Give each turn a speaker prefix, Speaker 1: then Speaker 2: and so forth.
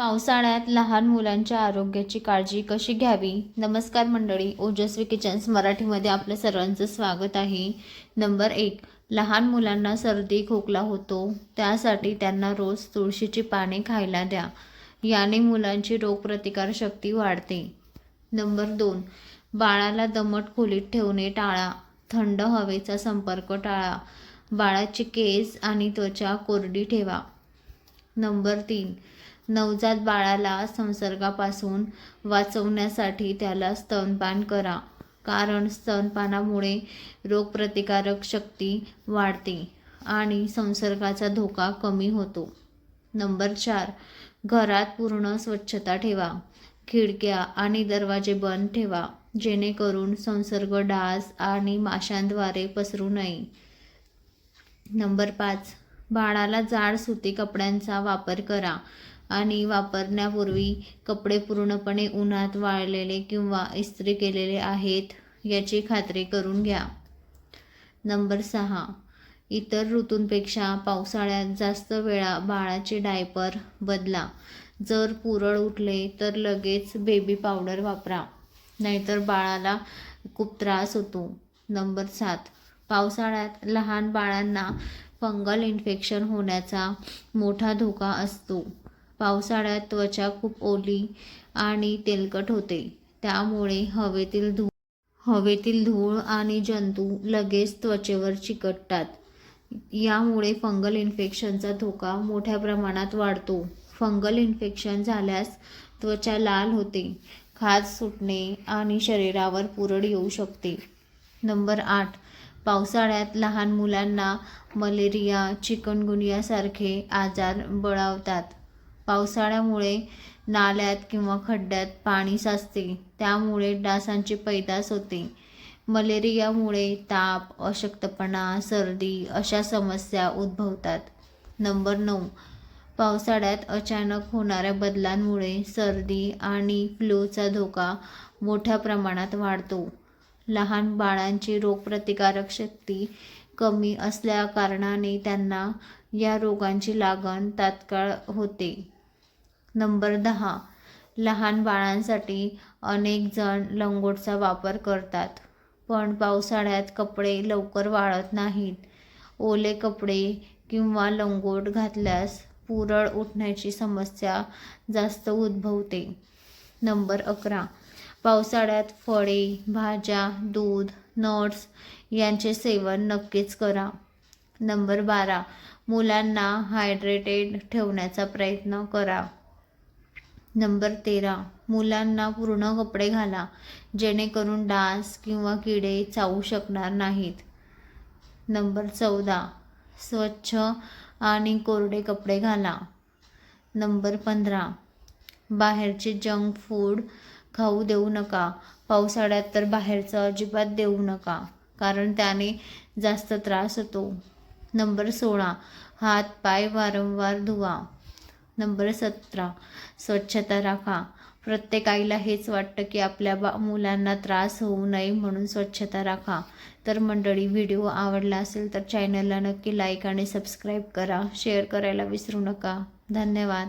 Speaker 1: पावसाळ्यात लहान मुलांच्या आरोग्याची काळजी कशी घ्यावी? नमस्कार मंडळी ओजस्वी किचन्स मराठीमध्ये आपल्या सर्वांचं स्वागत आहे. नंबर एक लहान मुलांना सर्दी खोकला होतो. त्यासाठी त्यांना रोज तुळशीची पाने खायला द्या. याने मुलांची रोगप्रतिकारशक्ती वाढते. नंबर दोन बाळाला दमट खोलीत ठेवणे टाळा. थंड हवेचा संपर्क टाळा. बाळाची केस आणि त्वचा कोरडी ठेवा. नंबर तीन नवजात बाळाला संसर्गापासून वाचवण्यासाठी त्याला स्तनपान करा कारण स्तनपानामुळे रोगप्रतिकारक शक्ती वाढते आणि संसर्गाचा धोका कमी होतो. नंबर चार घरात पूर्ण स्वच्छता ठेवा. खिडक्या आणि दरवाजे बंद ठेवा जेणेकरून संसर्ग डास आणि माशांद्वारे पसरू नये. नंबर पाच बाळाला जाड सुती कपड्यांचा वापर करा. आणि वापरण्यापूर्वी कपडे पूर्णपणे उन्हात वाळलेले किंवा इस्त्री केलेले आहेत याची खात्री करून घ्या. नंबर सहा. इतर ऋतूंपेक्षा पावसाळ्यात जास्त वेळा बाळाचे डायपर बदला. जर पुरळ उठले तर लगेच बेबी पावडर वापरा. नाहीतर बाळाला खूप त्रास होतो. नंबर सात. पावसाळ्यात लहान बाळांना फंगल इन्फेक्शन होण्याचा मोठा धोका असतो. पावसाळ्यात त्वचा खूप ओली आणि तेलकट होते. त्यामुळे हवेतील धूळ हवेतील धूळ आणि जंतू लगेच त्वचेवर चिकटतात. यामुळे फंगल इन्फेक्शनचा धोका मोठ्या प्रमाणात वाढतो. फंगल इन्फेक्शन झाल्यास त्वचा लाल होते खाज सुटणे आणि शरीरावर पुरळ येऊ शकते. नंबर आठ पावसाळ्यात लहान मुलांना मलेरिया चिकनगुनियासारखे आजार बळावतात. पावसाळ्यामुळे नाल्यात किंवा खड्ड्यात पाणी साचते. त्यामुळे डासांची पैदास होते. मलेरियामुळे ताप अशक्तपणा सर्दी अशा समस्या उद्भवतात. नंबर नऊ. पावसाळ्यात अचानक होणाऱ्या बदलांमुळे सर्दी आणि फ्लूचा धोका मोठ्या प्रमाणात वाढतो. लहान बाळांची रोगप्रतिकारक शक्ती कमी असल्याकारणाने त्यांना या रोगांची लागण तात्काळ होते. नंबर दहा. लहान बाळांसाठी अनेक जण लंगोटचा वापर करतात. पण पावसाळ्यात कपडे लवकर वाळत नाहीत. ओले कपडे किंवा लंगोट घातल्यास पुरळ उठण्याची समस्या जास्त उद्भवते. नंबर अकरा. पावसाळ्यात फळे भाज्या दूध नट्स यांचे सेवन नक्कीच करा. नंबर बारा. मुलांना हायड्रेटेड ठेवण्याचा प्रयत्न करा. नंबर तेरा. मुलांना पूर्ण कपडे घाला. जेणेकरून डास किंवा किडे चावू शकणार नाहीत. नंबर चौदा. स्वच्छ आणि कोरडे कपडे घाला. नंबर पंधरा. बाहेरचे जंक फूड खाऊ देऊ नका. पावसाळ्यात तर बाहेरचं अजिबात देऊ नका कारण त्याने जास्त त्रास होतो. नंबर सोळा. हात पाय वारंवार धुवा. नंबर सतरा. स्वच्छता राखा. प्रत्येक आईला हेच वाटतं की आपल्या बा मुलांना त्रास होऊ नये म्हणून स्वच्छता राखा. तर मंडळी व्हिडिओ आवडला असेल तर चॅनलला नक्की लाईक आणि सबस्क्राईब करा. शेअर करायला विसरू नका. धन्यवाद.